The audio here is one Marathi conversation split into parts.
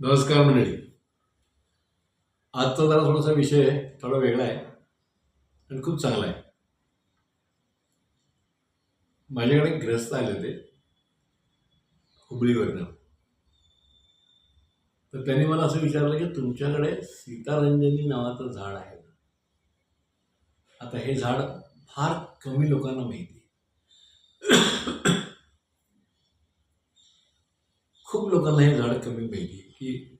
नमस्कार मंडळी. आजचा जरा थोडासा विषय थोडा वेगळा आहे आणि खूप चांगला आहे. माझ्याकडे ग्रस्त आले होते हुबळीवरनं. तर त्यांनी मला असं विचारलं की तुमच्याकडे सीतारंजनी नावाचं झाड आहे आता हे झाड फार कमी लोकांना माहिती आहे. खूप लोकांना हे झाड कमी माहिती आहे. की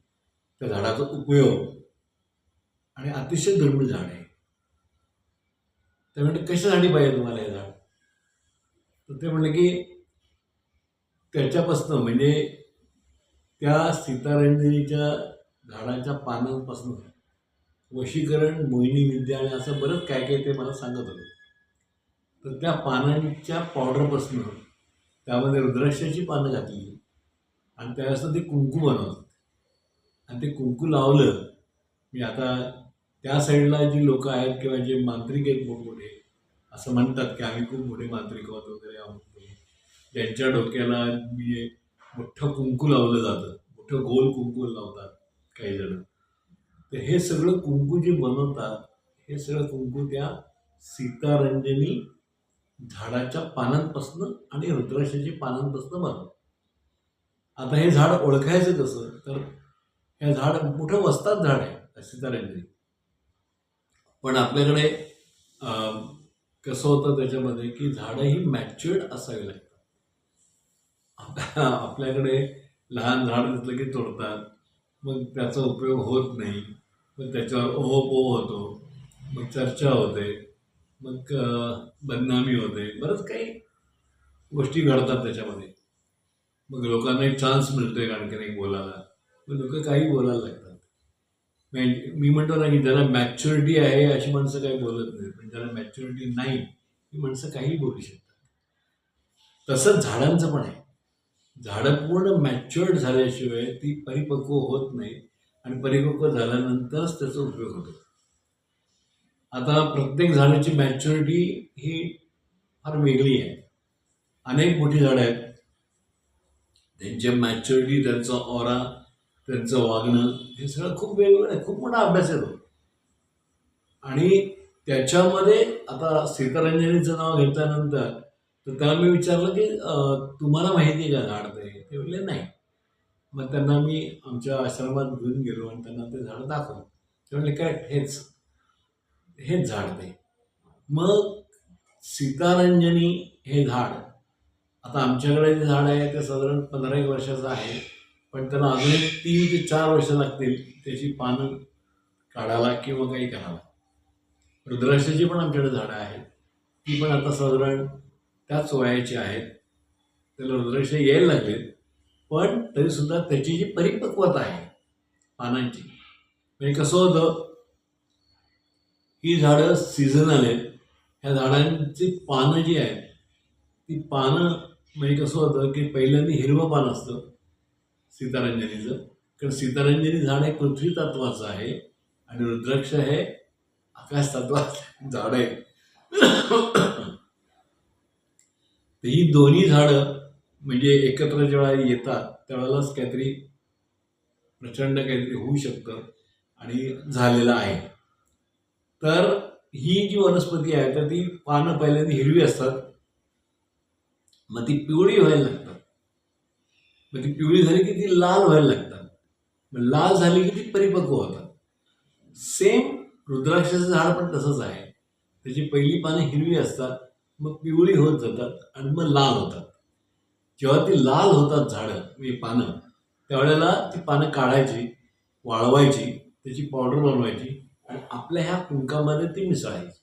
त्या झाडाचा उपयोग आणि अतिशय दुर्मिळ झाड आहे. ते म्हणते कशासाठी पाहिजे तुम्हाला हे झाड? तर ते म्हणले की त्याच्यापासनं म्हणजे त्या सीतारंजनीच्या झाडाच्या पानांपासून वशीकरण मोहिनी विद्या आणि असं बरंच काय काय ते मला सांगत होते. तर त्या पानांच्या पावडरपासून त्यामध्ये रुद्राक्षाची पानं घातली आणि त्यावेळेस ते कुंकू बनवतं आणि ते कुंकू लावलं मी आता त्या साईडला जी लोक आहेत किंवा जे मांत्रिक आहेत मोठमोठे असं म्हणतात की आम्ही खूप मोठे मांत्रिक आहोत वगैरे आहोत तमुक. ज्यांच्या डोक्याला मी मोठं कुंकू लावलं जातं मोठं गोल कुंकू लावतात काही जण. तर हे सगळं कुंकू जे बनवतात हे सगळं कुंकू त्या सीतारंजनी झाडाच्या पानांपासनं आणि रुद्राक्षाच्या पानांपासनं बनवतात. आता हे झाड ओळखायचं कसं? तर हे झाड मोठं वस्तात झाड आहे? सीतारंजनी पण आपल्याकडे कसं होतं त्याच्यामध्ये की झाडं ही मॅच्युअर्ड असावी लागतात. आपल्याकडे लहान झाड दिसलं की तोडतात. मग त्याचा उपयोग होत नाही. मग त्याच्यावर ओहोपो होतो. मग चर्चा होते. मग बदनामी होते. बरंच काही गोष्टी घडतात त्याच्यामध्ये. मग लोकांना एक चान्स मिळतो एक आणखीन एक बोलायला. मग लोक काही बोलायला लागतात. मी म्हणतो ना की ज्याला मॅच्युरिटी आहे अशी माणसं काही बोलत नाही पण ज्याला मॅच्युरिटी नाही ती माणसं काही बोलू शकतात. तसंच झाडांचं पण आहे. झाडं पूर्ण मॅच्युअर्ड झाल्याशिवाय ती परिपक्व होत नाही आणि परिपक्व झाल्यानंतरच त्याचा उपयोग होतो. आता प्रत्येक झाडाची मॅच्युरिटी ही फार वेगळी आहे. अनेक मोठी झाडं आहेत. त्यांच्या मॅच्युरिटी त्यांचा ओरा त्यांचं वागणं हे सगळं खूप वेगवेगळं आहे. खूप मोठा अभ्यास येतो आणि त्याच्यामध्ये आता सीतारंजनीचं नाव घेतल्यानंतर तर त्याला मी विचारलं की तुम्हाला माहिती आहे का झाड ते? ते म्हणले नाही. मग त्यांना मी आमच्या आश्रमात घेऊन गेलो आणि त्यांना ते झाड दाखवलं. ते म्हणले करेक्ट हेच हेच झाड ते. मग सीतारंजनी हे झाड आता आमच्याकडे जे झाड आहे ते साधारण पंधरा एक वर्षाचं आहे. पण त्याला अजून तीन ते चार वर्ष लागतील त्याची पानं काढायला किंवा काही करायला. रुद्राक्षाची पण आमच्याकडे झाडं आहेत. ती पण आता साधारण त्याच वयाची आहेत. त्याला रुद्राक्ष यायला लागलेत. पण तरीसुद्धा त्याची जी परिपक्वता आहे पानांची म्हणजे कसं होतं ही झाडं सीझनल आहेत ह्या झाडांची पानं जी आहेत ती पानं म्हणजे कसं होतं की पहिल्यांदा हिरवं पान असतं. सीतारंजनीचं. कारण सीतारंजनी झाड हे पृथ्वी तत्वाचं आहे आणि रुद्राक्ष हे आकाश तत्वाचं झाड आहे. तर ही दोन्ही झाडं म्हणजे एकत्र जेव्हा येतात त्यावेळेलाच काहीतरी प्रचंड काहीतरी होऊ शकतं आणि झालेलं आहे. तर ही जी वनस्पती आहे तर ती पानं पहिल्यांदा हिरवी असतात. मग ती पिवळी व्हायला लागतात. मग ती पिवळी झाली की ती लाल व्हायला लागतात. मग लाल झाली की ती परिपक्व होतात. सेम रुद्राक्षाचं झाड पण तसंच आहे. त्याची पहिली पानं हिरवी असतात मग पिवळी होत जातात आणि मग लाल होतात. जेव्हा ती लाल होतात झाडं म्हणजे पानं त्यावेळेला ती पानं काढायची वाळवायची त्याची पावडर बनवायची आणि आपल्या ह्या कुंकामध्ये ती मिसळायची.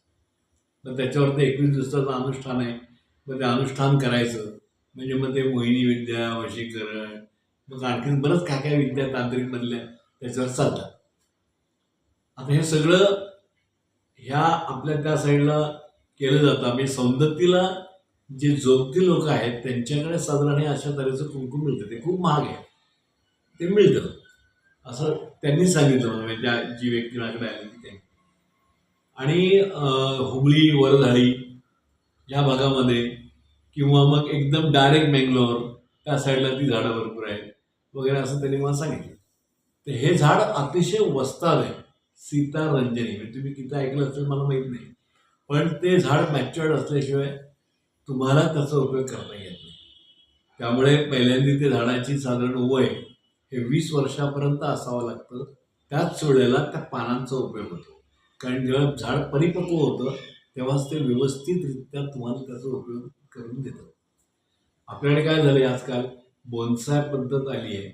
मग त्याच्यावर ते एकवीस दिवसाचं अनुष्ठान आहे. मग ते अनुष्ठान करायचं. म्हणजे मग ते मोहिनी विद्या वशीकरण मग आणखीन बरंच काय काय विद्या तांत्रिकमधल्या त्याच्यावर चालतात. आता हे सगळं ह्या आपल्या त्या साईडला केलं जातं. म्हणजे सौंदत्तीला जे जोगती लोक आहेत त्यांच्याकडे साधारण हे अशा तऱ्हेचं कुंकू मिळतं. ते खूप महाग आहे. ते मिळतं. असं त्यांनी सांगितलं म्हणजे त्या जी व्यक्ती माझ्याकडे आली ती त्यांनी. आणि हुबळी वरधाळी या भागामध्ये किंवा मग एकदम डायरेक्ट मेंगलोर त्या साईडला ती झाडं भरपूर आहेत. वगैरे असं त्यांनी मला सांगितलं. तर हे झाड अतिशय वस्ताद आहे. सीतारंजनी म्हणजे तुम्ही किती ऐकलं असेल मला माहीत नाही. पण ते झाड मॅच्युअर्ड असल्याशिवाय तुम्हाला त्याचा उपयोग करता येत नाही. त्यामुळे पहिल्यांदा ते झाडाची साधारण वय हे वीस वर्षापर्यंत असावं लागतं. त्याच वेळेला त्या पानांचा उपयोग होतो. कारण जेव्हा झाड परिपक्व होतं तेव्हाच ते व्यवस्थितरित्या तुम्हाला त्याचा उपयोग करून देतं आपल्याकडे काय झालं आजकाल? बोनसाय पद्धत आली आहे.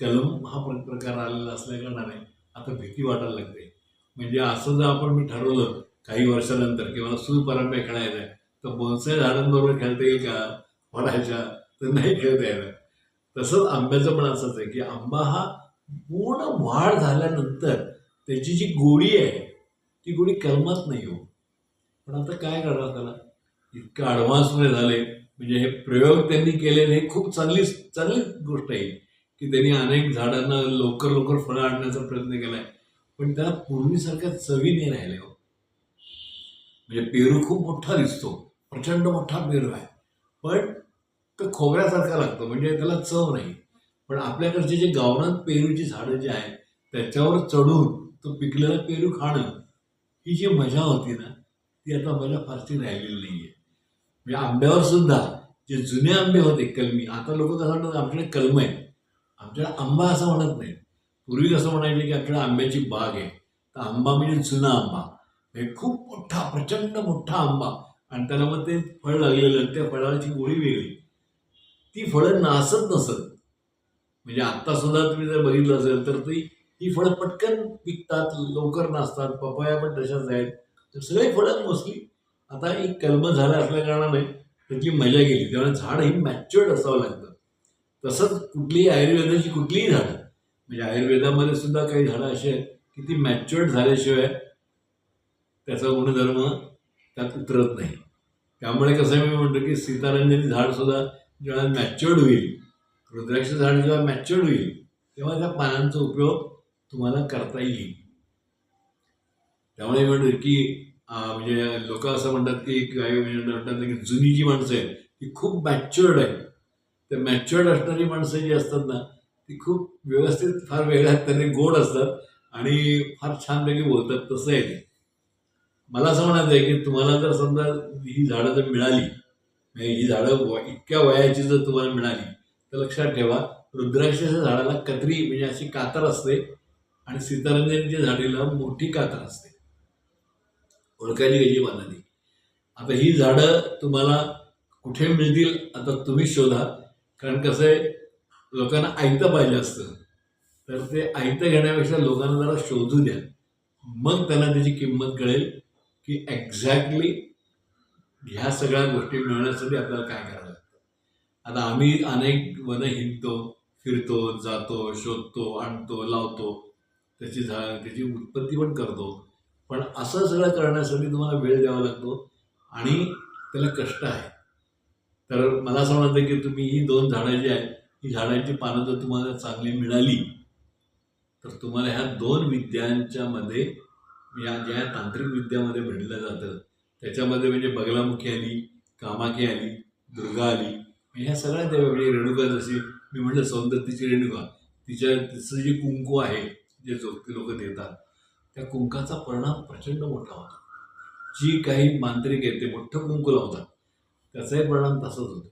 कलम हा पण प्रकार आलेला असल्याकारणाने आता भीती वाटायला लागते. म्हणजे असं जर आपण मी ठरवलं काही वर्षानंतर किंवा मला सूरपरंब्या खेळायचं आहे तर बोनसाय झाडांबरोबर खेळता येईल का? वडाच्या तर नाही खेळता येणार. तसंच आंब्याचं पण असंच आहे की आंबा हा पूर्ण वाढ झाल्यानंतर त्याची जी गोडी आहे ती गोडी कलमात नाही हो. पण आता काय करणार त्याला इतकं ॲडव्हान्समध्ये झाले म्हणजे हे प्रयोग त्यांनी केले हे खूप चांगली चांगली गोष्ट आहे की त्यांनी अनेक झाडांना लवकर लवकर फळं आणण्याचा प्रयत्न केला आहे पण त्याला पूर्वीसारख्या चवी नाही राहिल्या हो. म्हणजे पेरू खूप मोठा दिसतो. प्रचंड मोठा पेरू आहे. पण तो खोबऱ्यासारखा लागतो. म्हणजे त्याला चव नाही. पण आपल्याकडचे जे गावरान पेरूची झाडं जी आहेत त्याच्यावर चढून तो पिकलेला पेरू खाणं ही जी मजा होती ना ती आता मजा फारशी राहिलेली नाही आहे म्हणजे आंब्यावर सुद्धा जे जुने आंबे होते कलमी आता लोक कसं म्हणतात आमच्याकडे कलम आहे आमच्याकडे आंबा असं म्हणत नाही पूर्वी कसं म्हणायचे की आमच्याकडे आंब्याची बाग आहे. तर आंबा म्हणजे जुना आंबा. म्हणजे खूप मोठा प्रचंड मोठा आंबा. आणि त्याला मग ते फळ लागलेलं त्या फळाची गोळी वेगळी. ती फळं नासत नसत. म्हणजे आत्ता सुद्धा तुम्ही जर बघितलं असेल तर ती ही फळं पटकन पिकतात लवकर नासतात पपया पण तशाच आहेत. तर सगळे फळं मोस्टली आता एक कलम झाला असल्या कारणाने त्याची मजा गेली. त्यामुळे झाड ही मॅच्युअर्ड असावं लागतं तसंच कुठलीही आयुर्वेदाची कुठलीही झाडं म्हणजे आयुर्वेदामध्ये सुद्धा काही झाडं अशी आहेत की ती मॅच्युअर्ड झाल्याशिवाय त्याचा गुणधर्म त्यात उतरत नाही. त्यामुळे कसं मी म्हणतो की सीतारंजनी झाडसुद्धा जेव्हा मॅच्युअर्ड होईल रुद्राक्ष झाड जेव्हा मॅच्युअर्ड होईल तेव्हा त्या पानांचा उपयोग तुम्हाला करता येईल. त्यामुळे म्हणतो की म्हणजे लोक असं म्हणतात की काही म्हणजे म्हणतात की जुनी जी माणसं आहेत ती खूप मॅच्युअर्ड आहेत. तर मॅच्युअर्ड असणारी माणसं जी असतात ना ती खूप व्यवस्थित फार वेगळ्या त्यांनी गोड असतात आणि फार छानपैकी बोलतात तसं आहे ते. मला असं म्हणायचं आहे की तुम्हाला जर समजा ही झाडं जर मिळाली म्हणजे ही झाडं व- इतक्या वयाची जर तुम्हाला मिळाली तर लक्षात ठेवा रुद्राक्षाच्या झाडाला कत्री म्हणजे अशी कातर असते आणि सीतारंजनच्या झाडीला मोठी कातर असते. ओळखायची मला बांधली आता ही झाडं तुम्हाला कुठे मिळतील आता तुम्ही शोधा. कारण कसं आहे लोकांना ऐकतं पाहिजे असतं. तर ते ऐकतं घेण्यापेक्षा लोकांना जरा शोधू द्या. मग त्यांना त्याची किंमत कळेल की एक्झॅक्टली ह्या सगळ्या गोष्टी मिळवण्यासाठी आपल्याला काय करावं लागतं. आता आम्ही अनेक वनं हिंडतो फिरतो जातो शोधतो आणतो लावतो. त्याची झा त्याची उत्पत्ती पण करतो. पण असं सगळं करण्यासाठी तुम्हाला वेळ द्यावा लागतो आणि त्याला कष्ट आहे. तर मला असं वाटतं की तुम्ही ही दोन झाडं जी आहेत ही झाडांची पानं जर तुम्हाला चांगली मिळाली तर तुम्हाला ह्या दोन विद्यांच्या मध्ये या ज्या तांत्रिक विद्यामध्ये भेटलं जातं त्याच्यामध्ये म्हणजे बगलामुखी आली कामाखी आली दुर्गा आली म्हणजे ह्या सगळ्या देव म्हणजे रेणुका जशी मी म्हटलं सौंदर्याची रेणुका तिच्या तिचं जे कुंकू आहे जे लोक देतात त्या कुंकाचा परिणाम प्रचंड मोठा होता. जी काही मांत्रिक आहे ते मोठं कुंकू लावतात त्याचाही परिणाम तसाच होतो.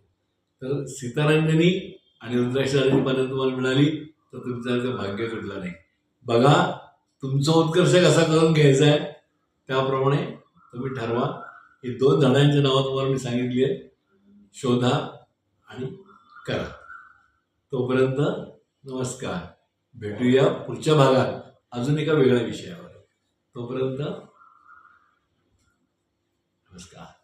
तर सीतारंजनी आणि रुद्राक्षारांनी पानं तुम्हाला मिळाली तर तुमचं ते भाग्य घडला नाही. बघा तुमचा उत्कर्ष कसा करून घ्यायचा आहे त्याप्रमाणे तुम्ही ठरवा. ही दोन झाडांची नावं तुम्हाला मी सांगितली आहे. शोधा आणि करा. तोपर्यंत नमस्कार. भेटूया पुढच्या भागात. अजून एका वेगळ्या विषयावर. तोपर्यंत नमस्कार